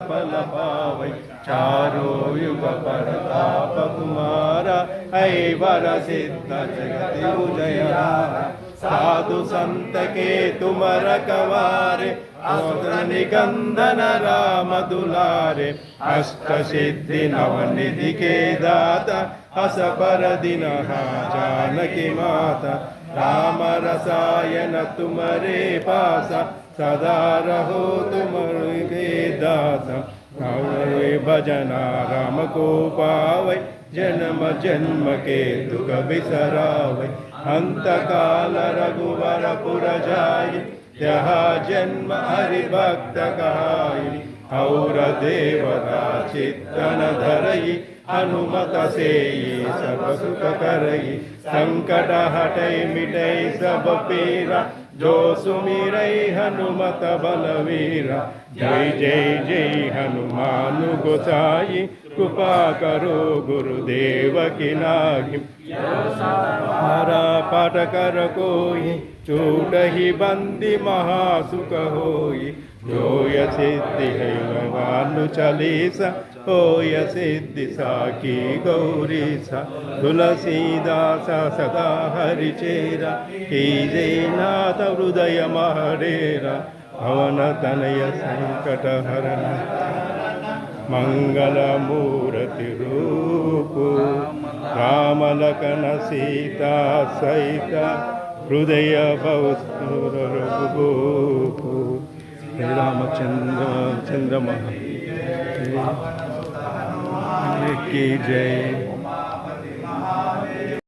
फल पावै चारो युग परताप कुमारा ऐवर सिद्ध जगति उदयहारा साधु संत के तुम रखवारे अस्त्र निकंदन राम दुलारे अष्ट सिद्धि नव निधि के दाता हस पर दिन जानकी माता राम रसायन तुम्हारे पासा सदा रहो तुम्हारे दाता हरे भजना राम को पावै जन्म जन्म के दुख बिसरावै अंत काल रघुवर पुर जाय यहाँ जन्म हरि भक्त कहाई और देवता चित्तन धरई हनुमत से ये सब सुख करई संकट हटई मिटई सब पीरा जो सुमिरई हनुमत बलवीरा जय जय जय हनुमान गोसाई कृपा करो गुरुदेव की नागी हरा पाठ कर कोई चूट ही बंदी महासुख होई जोय सिद्धि है भगवान चालीसा होय सिद्धि साकी गौरी सा तुलसीदास सदा हरिचेरा की जयनाथ हृदय महरेरा भवन तनय संकट हरण మంగళమూరతి రూపు రామలకన సీతా సైత హృదయ భవస్తూపు శ్రీరామచంద్ర చంద్రమహ జై